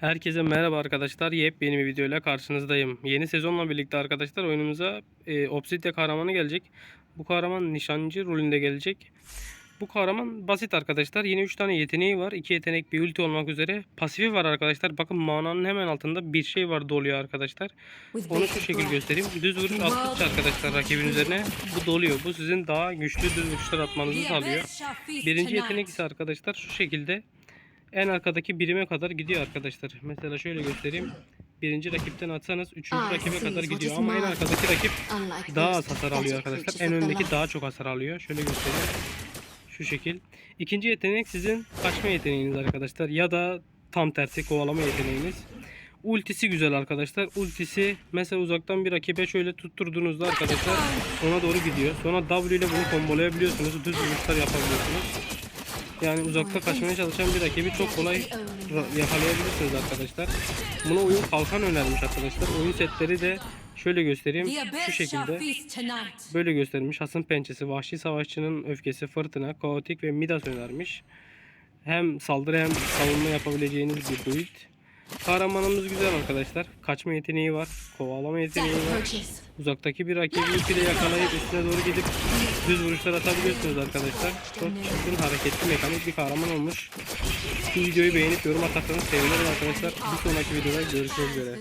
Herkese merhaba arkadaşlar. Yepyeni bir videoyla karşınızdayım. Yeni sezonla birlikte arkadaşlar oyunumuza e, Obsidia kahramanı gelecek. Bu kahraman nişancı rolünde gelecek. Bu kahraman basit arkadaşlar. Yine 3 tane yeteneği var. 2 yetenek bir ulti olmak üzere. Pasifi var arkadaşlar. Bakın mananın hemen altında bir şey var doluyor arkadaşlar. Onu şu şekilde göstereyim. Düz vuruş attıkça arkadaşlar rakibin üzerine bu doluyor. Bu sizin daha güçlü düz vuruşlar atmanızı sağlıyor. Birinci yetenek ise arkadaşlar şu şekilde en arkadaki birime kadar gidiyor arkadaşlar. Mesela şöyle göstereyim. Birinci rakipten atsanız üçüncü Ah, rakibe kadar gidiyor ama en arkadaki rakip daha az hasar alıyor arkadaşlar. En öndeki daha çok hasar alıyor. Şöyle göstereyim. Şu şekil. İkinci yetenek sizin kaçma yeteneğiniz arkadaşlar. Ya da tam tersi kovalama yeteneğiniz. Ultisi güzel arkadaşlar. Ultisi mesela uzaktan bir rakibe şöyle tutturduğunuzda arkadaşlar ona doğru gidiyor. Sonra W ile bunu kombolayabiliyorsunuz. Düz vuruşlar yapabiliyorsunuz. Yani uzakta kaçmaya çalışan bir rakibi çok kolay yakalayabilirsiniz arkadaşlar. Buna oyun kalkan önermiş arkadaşlar. Oyun setleri de şöyle göstereyim. Şu şekilde. Böyle göstermiş. Hasım pençesi, vahşi savaşçının öfkesi, fırtına, kaotik ve midas önermiş. Hem saldırı hem savunma yapabileceğiniz bir build. Kahramanımız güzel arkadaşlar. Kaçma yeteneği var. Kovalama yeteneği var. Uzaktaki bir rakibi ultiyle yakalayıp üstüne doğru gidip düz vuruşlar atabiliyorsunuz arkadaşlar. Çok çılgın hareketli mekanik bir kahraman olmuş. Bu videoyu beğenip yorum atarsanız sevinirim arkadaşlar. Bir sonraki videoda görüşmek üzere.